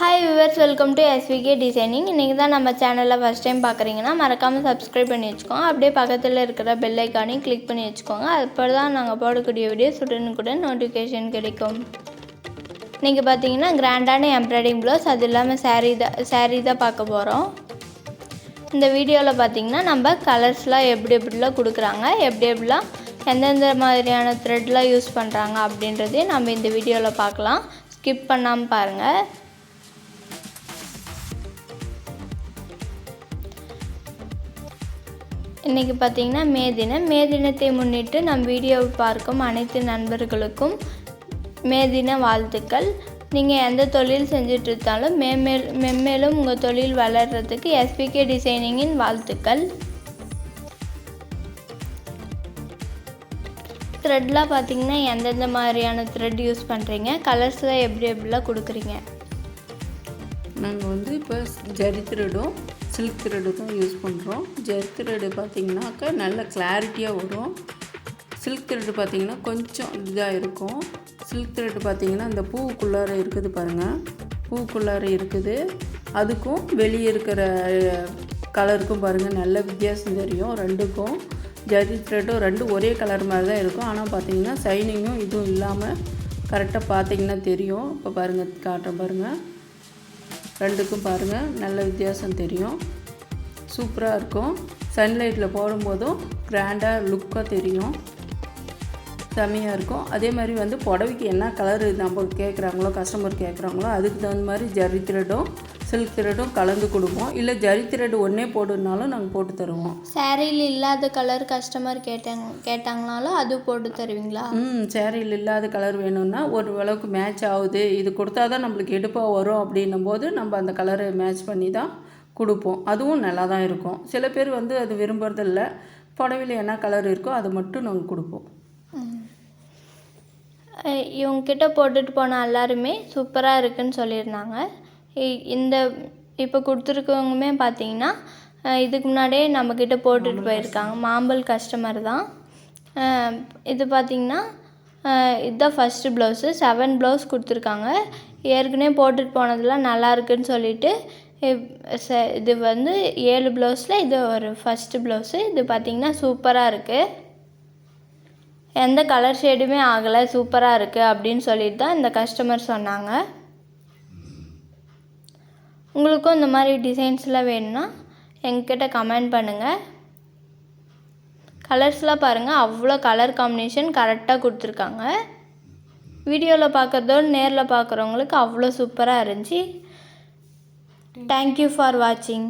Hi viewers welcome to SVK designing இன்றைக்கி தான் நம்ம சேனலில் ஃபஸ்ட் டைம் பார்க்குறீங்கன்னா மறக்காமல் சப்ஸ்கிரைப் பண்ணி வச்சுக்கோங்க. அப்படியே பக்கத்தில் இருக்கிற பெல் ஐக்கானையும் கிளிக் பண்ணி வச்சுக்கோங்க. அப்போ தான் நாங்கள் போடக்கூடிய வீடியோஸ் உடனுக்குடன் நோட்டிஃபிகேஷன் கிடைக்கும். இன்றைக்கி பார்த்தீங்கன்னா கிராண்டான எம்ப்ராய்டிங் ப்ளவுஸ் அது இல்லாமல் சாரீ தான் சாரீ தான் பார்க்க போகிறோம் இந்த வீடியோவில் பார்த்தீங்கன்னா நம்ம கலர்ஸ்லாம் எப்படி எப்படிலாம் கொடுக்குறாங்க எப்படி எப்படிலாம் எந்தெந்த மாதிரியான த்ரெட்லாம் யூஸ் பண்ணுறாங்க அப்படின்றதையும் நம்ம இந்த வீடியோவில் பார்க்கலாம். ஸ்கிப் பண்ணாமல் பாருங்கள் இன்றைக்கி பார்த்தீங்கன்னா மே தினம். மே தினத்தை முன்னிட்டு நம் வீடியோவை பார்க்கும் அனைத்து நண்பர்களுக்கும் மே தின வாழ்த்துக்கள். நீங்கள் எந்த தொழில் செஞ்சுட்டு இருந்தாலும் மேம்மேல் மென்மேலும் உங்கள் தொழில் வளர்கிறதுக்கு எஸ்பிகே டிசைனிங்கின் வாழ்த்துக்கள். த்ரெட்லாம் பார்த்திங்கன்னா எந்தெந்த மாதிரியான த்ரெட் யூஸ் பண்ணுறீங்க கலர்ஸ்லாம் எப்படி எப்படிலாம் கொடுக்குறீங்க? நாங்கள் வந்து இப்போ ஜரி த்ரெடும் சில்க் த்ரெட்டு தான் யூஸ் பண்ணுறோம் ஜெர்த் த்ரெடு பார்த்தீங்கன்னாக்கா நல்ல கிளாரிட்டியாக வரும். சில்க் த்ரெட்டு பார்த்தீங்கன்னா கொஞ்சம் இதாக இருக்கும். சில்க் த்ரெட்டு பார்த்திங்கன்னா அந்த பூவுக்குள்ளார இருக்குது பாருங்கள் பூவுக்குள்ளார இருக்குது. அதுக்கும் வெளியே இருக்கிற கலருக்கும் பாருங்கள் நல்ல வித்தியாசம் தெரியும். ரெண்டுக்கும் ஜரி த்ரெட்டும் ரெண்டும் ஒரே கலர் மாதிரி தான் இருக்கும். ஆனால் பார்த்திங்கன்னா சைனிங்கும் இதுவும் இல்லாமல் கரெக்டாக பார்த்தீங்கன்னா தெரியும். இப்போ பாருங்கள் காட்டுறேன் பாருங்கள் ரெண்டுக்கும் பாருங்கள் நல்ல வித்தியாசம் தெரியும். சூப்பராக இருக்கும். சன்லைட்டில் போடும்போதும் கிராண்டாக லுக்காக தெரியும். செம்மையாக இருக்கும். அதே மாதிரி வந்து புடவைக்கு என்ன கலர் நம்ம கேட்குறாங்களோ கஸ்டமர் கேட்குறாங்களோ அதுக்கு தகுந்த மாதிரி ஜரி த்ரெட்டும் சில்க் த்ரெட்டும் கலந்து கொடுப்போம். இல்லை ஜரி த்ரெட் ஒன்றே போடுனாலும் நாங்கள் போட்டு தருவோம். சாரியில் இல்லாத கலர் கஸ்டமர் கேட்டாங்க கேட்டாங்கனாலும் அது போட்டு தருவீங்களா? ம் சேரீயில் இல்லாத கலர் வேணும்னா ஒரு அளவுக்கு மேட்ச் ஆகுது. இது கொடுத்தா தான் நம்மளுக்கு எடுப்பாக வரும் அப்படின்னும் போது நம்ம அந்த கலரை மேட்ச் பண்ணி தான் கொடுப்போம். அதுவும் நல்லா தான் இருக்கும். சில பேர் வந்து அது விரும்புறதில்ல. புடவையில் என்ன கலர் இருக்கோ அது மட்டும் நாங்கள் கொடுப்போம். இவங்கக்கிட்ட போட்டுட்டு போன எல்லாருமே சூப்பராக இருக்குன்னு சொல்லியிருந்தாங்க. இந்த இப்போ கொடுத்துருக்கவங்களுமே பார்த்தீங்கன்னா இதுக்கு முன்னாடியே நம்மக்கிட்ட போட்டுட்டு போயிருக்காங்க. மாம்பல் கஸ்டமர் தான். இது பார்த்தீங்கன்னா இதுதான் ஃபஸ்ட்டு ப்ளவுஸு செவன் ப்ளவுஸ் கொடுத்துருக்காங்க. ஏற்கனவே போட்டுட்டு போனதெல்லாம் நல்லா இருக்குன்னு சொல்லிட்டு இது வந்து ஏழு ப்ளவுஸில் இது ஒரு ஃபஸ்ட்டு ப்ளவுஸு இது பார்த்தீங்கன்னா சூப்பராக இருக்குது எந்த கலர் ஷேடுமே ஆகலை. சூப்பராக இருக்குது அப்படின்னு சொல்லிட்டு தான் இந்த கஸ்டமர் சொன்னாங்க. உங்களுக்கும் இந்த மாதிரி டிசைன்ஸ்லாம் வேணும்னா எங்கிட்ட கமெண்ட் பண்ணுங்கள் கலர்ஸ்லாம் பாருங்கள் அவ்வளோ கலர் காம்பினேஷன் கரெக்டாக கொடுத்துருக்காங்க. வீடியோவில் பார்க்குறதோட நேரில் பார்க்குறவங்களுக்கு அவ்வளோ சூப்பராக இருந்துச்சு. தேங்க்யூ ஃபார் வாட்சிங்